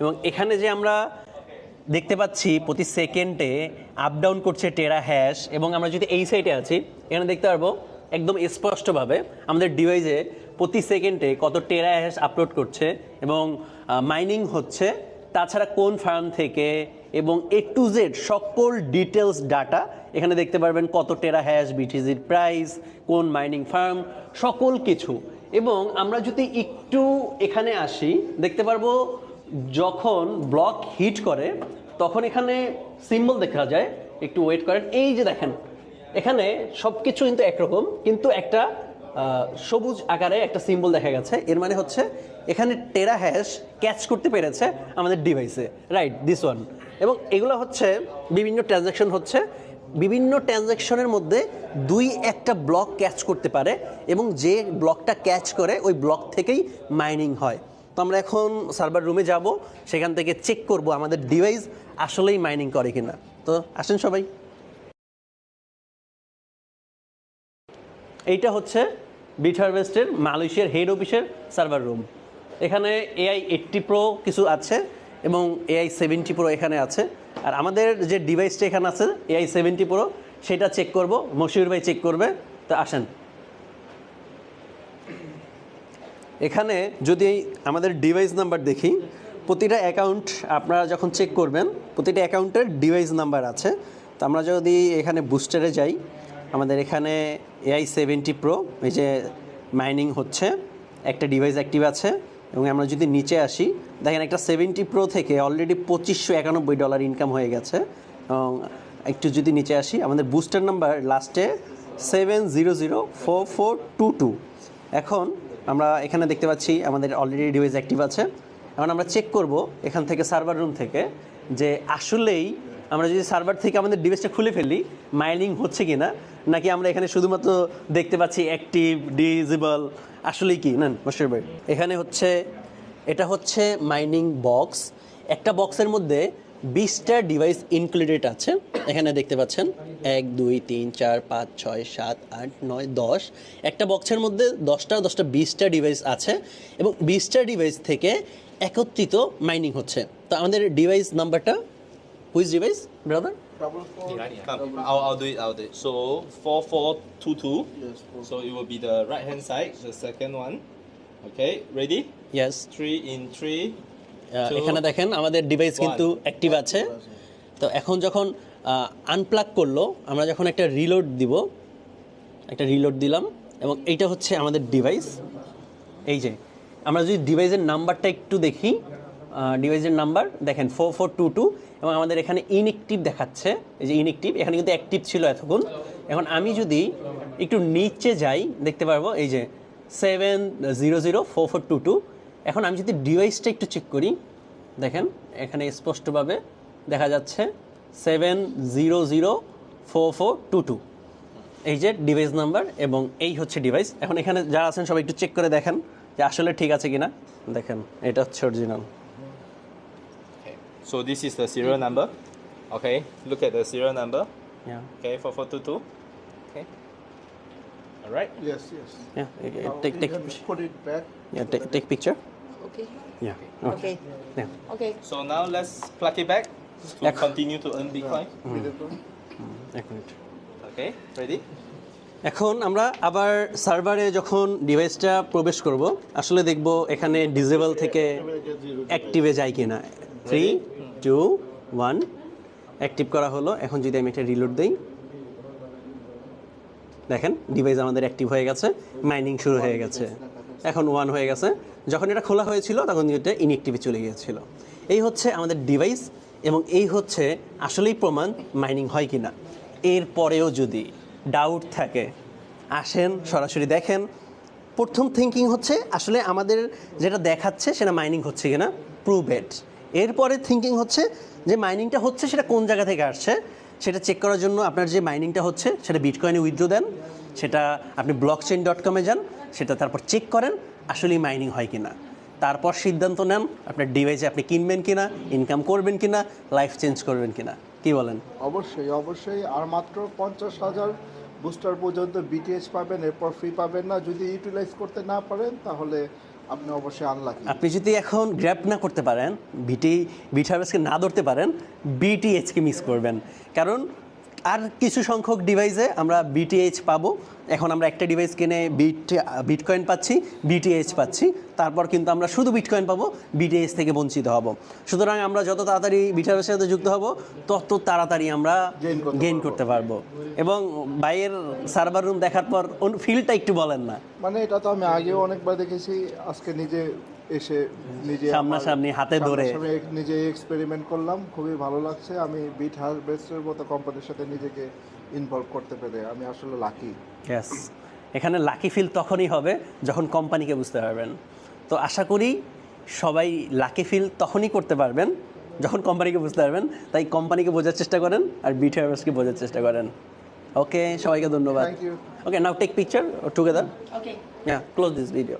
এবং এখানে যে আমরা দেখতে পাচ্ছি প্রতি সেকেন্ডে আপ ডাউন করছে টেরা হ্যাশ এবং আমরা যদি এই সাইডে আছি, এখানে দেখতে পারব একদম স্পষ্টভাবে আমাদের ডিভাইসে প্রতি সেকেন্ডে কত টেরা হ্যাশ আপলোড করছে এবং মাইনিং হচ্ছে। তাছাড়া কোন ফার্ম থেকে এবং এ টু জেড সকল ডিটেলস ডাটা এখানে দেখতে পারবেন কত টেরা হ্যাশ বিটিজির প্রাইস কোন মাইনিং ফার্ম সকল কিছু। এবং আমরা যদি একটু এখানে আসি, দেখতে পারব যখন ব্লক হিট করে, তখন এখানে সিম্বল দেখা যায়। একটু ওয়েট করেন। এই যে দেখেন, এখানে সব কিছু কিন্তু একরকম, কিন্তু একটা সবুজ আকারে একটা সিম্বল দেখা গেছে। এর মানে হচ্ছে এখানে টেরা হ্যাশ ক্যাচ করতে পেরেছে আমাদের ডিভাইসে। রাইট দিস ওয়ান এবং এগুলো হচ্ছে বিভিন্ন ট্রানজ্যাকশন হচ্ছে। বিভিন্ন ট্রানজ্যাকশনের মধ্যে দুই একটা ব্লক ক্যাচ করতে পারে এবং যে ব্লকটা ক্যাচ করে, ওই ব্লক থেকেই মাইনিং হয়। তো আমরা এখন সার্ভার রুমে যাব, সেখান থেকে চেক করব আমাদের ডিভাইস আসলেই মাইনিং করে কিনা। তো আসেন সবাই। এইটা হচ্ছে বিট হারভেস্টের মালয়েশিয়ার হেড অফিসের সার্ভার রুম এখানে এআই এইট্টি প্রো কিছু আছে এবং এআই সেভেন্টি প্রো এখানে আছে। আর আমাদের যে ডিভাইসটা এখানে আছে এআই সেভেন্টি প্রো সেটা চেক করব। মশিউর ভাই চেক করবে। তো আসেন। এখানে যদি আমাদের ডিভাইস নাম্বার দেখি, প্রতিটা অ্যাকাউন্ট আপনারা যখন চেক করবেন, প্রতিটা অ্যাকাউন্টের ডিভাইস নাম্বার আছে। তো আমরা যদি এখানে বুস্টারে যাই, আমাদের এখানে এআই সেভেন্টি প্রো এই যে মাইনিং হচ্ছে, একটা ডিভাইস অ্যাক্টিভ আছে, এবং আমরা যদি নিচে আসি, দেখেন একটা সেভেন্টি প্রো থেকে অলরেডি পঁচিশশো একানব্বই ডলার ইনকাম হয়ে গেছে, এবং একটু যদি নিচে আসি, আমাদের বুস্টার নাম্বার লাস্টে seven zero zero four four two two এখন আমরা এখানে দেখতে পাচ্ছি আমাদের অলরেডি ডিভাইস অ্যাক্টিভ আছে। এখন আমরা চেক করব এখান থেকে সার্ভার রুম থেকে যে আসলেই আমরা যদি সার্ভার থেকে আমাদের ডিভাইসটা খুলে ফেলি মাইনিং হচ্ছে কি না নাকি আমরা এখানে শুধুমাত্র দেখতে পাচ্ছি অ্যাক্টিভ ডিজেবল আসলেই কি? নেন মশির ভাই। এখানে হচ্ছে, এটা হচ্ছে মাইনিং বক্স একটা বক্সের মধ্যে বিশটা ডিভাইস ইনক্লুডেড আছে। এখানে দেখতে পাচ্ছেন। এক দুই তিন চার পাঁচ ছয় সাত আট নয় দশ একটা বক্সের মধ্যে দশটা দশটা বিশটা ডিভাইস আছে এবং বিশটা ডিভাইস থেকে একত্রিত মাইনিং হচ্ছে তো আমাদের ডিভাইস নাম্বারটা whose device brother Come, I'll, I'll do it. I'll do it. So four four two two. So it will be the right hand side, the second one. Okay, ready? Yes Three in three. এখানে দেখেন আমাদের device কিন্তু active আছে তো এখন যখন unplug করল, আমরা যখন একটা রিলোড দিব, একটা রিলোড দিলাম, এবং এইটা হচ্ছে আমাদের ডিভাইস এই যে, আমরা যদি ডিভাইসের নাম্বারটা একটু দেখি ডিভাইসের নাম্বার দেখেন ফোর ফোর টু টু এবং আমাদের এখানে ইনএক্টিভ দেখাচ্ছে, এই যে ইনএক্টিভ এখানে কিন্তু অ্যাক্টিভ ছিল এতক্ষণ। এখন আমি যদি একটু নিচে যাই, দেখতে পারব, এই যে seven zero zero four four two two এখন আমি যদি ডিভাইসটা একটু চেক করি, দেখেন, এখানে স্পষ্টভাবে দেখা যাচ্ছে seven zero zero four four two two এই যে ডিভাইস নাম্বার এবং এই হচ্ছে ডিভাইস এখন এখানে যারা আছেন সবাই একটু চেক করে দেখেন যে আসলে ঠিক আছে কিনা। দেখেন এটা হচ্ছে original so this is the serial number okay look at the serial number okay four four two two right yeah take take put it back yeah take picture okay yeah okay so now let's plug it back to Yeah. continue to earn Bitcoin. এক minute Okay. Ready? এখন আমরা আবার সার্ভারে যখন ডিভাইসটা প্রবেশ করব আসলে দেখব এখানে ডিজেবল থেকে অ্যাক্টিভে যায় কি না থ্রি টু ওয়ান অ্যাক্টিভ করা হলো। এখন যদি আমি এটা রিলোড দিই। দেখেন ডিভাইস আমাদের অ্যাক্টিভ হয়ে গেছে। মাইনিং শুরু হয়ে গেছে। এখন ওয়ান হয়ে গেছে। যখন এটা খোলা হয়েছিল তখন এটা ইনএক্টিভে চলে গিয়েছিল। এই হচ্ছে আমাদের ডিভাইস এবং এই হচ্ছে আসলেই প্রমাণ মাইনিং হয় কি না এরপরেও যদি ডাউট থাকে, আসেন, সরাসরি দেখেন, প্রথম থিঙ্কিং হচ্ছে আসলে আমাদের যেটা দেখাচ্ছে সেটা মাইনিং হচ্ছে কিনা? প্রুভ এরপরে থিঙ্কিং হচ্ছে যে মাইনিংটা হচ্ছে সেটা কোন জায়গা থেকে আসছে? সেটা চেক করার জন্য আপনার যে মাইনিংটা হচ্ছে সেটা বিটকয়েনে উইথড্রো দেন, সেটা আপনি ব্লক চেন ডট কমে যান, সেটা তারপর চেক করেন আসলেই মাইনিং হয় কিনা। তারপর সিদ্ধান্ত নেন আপনার ডিভাইসে আপনি কিনবেন কিনা ইনকাম করবেন কিনা লাইফ চেঞ্জ করবেন কিনা। কি বলেন? অবশ্যই অবশ্যই। আর মাত্র পঞ্চাশ হাজার বুস্টার পর্যন্ত বিটিএস পাবেন এরপর ফ্রি পাবেন না। যদি ইউটিলাইজ করতে না পারেন তাহলে আপনি অবশ্যই আনলাকি আপনি যদি এখন গ্র্যাপ না করতে পারেন বিটি বিট হারভেস্টকে না ধরতে পারেন বিটিএইচকে মিস করবেন। কারণ আর কিছু সংখ্যক ডিভাইসে আমরা বিটিএইচ পাবো। এখন আমরা একটা ডিভাইস কিনে বিট বিটকয়েন পাচ্ছি বিটিএইচ পাচ্ছি। তারপর কিন্তু আমরা শুধু বিটকয়েন পাবো বিটিএইচ থেকে বঞ্চিত হব। সুতরাং আমরা যত তাড়াতাড়ি বিটারের সাথে যুক্ত হব তত তাড়াতাড়ি আমরা গেইন করতে পারব। এবং বাইয়ের সার্ভার রুম দেখার পর ফিলটা একটু বলেন না। মানে এটা তো আমি আগেও অনেকবার দেখেছি আজকে নিজে এসে নিজে সামনাসামনি হাতে ধরে। নিজে এক্সপেরিমেন্ট করলাম খুবই ভালো লাগছে। আমি বিট হারভেস্টের মতো কোম্পানির সাথে নিজেকে ইনভলভ করতে পেরে আমি আসলে লাকি ইয়েস এখানে লাকি ফিল তখনই হবে যখন কোম্পানিকে বুঝতে পারবেন। তো আশা করি সবাই লাকি ফিল তখনই করতে পারবেন যখন কোম্পানিকে বুঝতে পারবেন। তাই কোম্পানিকে বোঝার চেষ্টা করেন আর বিট হার্ভার্সকে বোঝার চেষ্টা করেন। ওকে সবাইকে ধন্যবাদ। Okay now take picture together Okay. Yeah, close this video.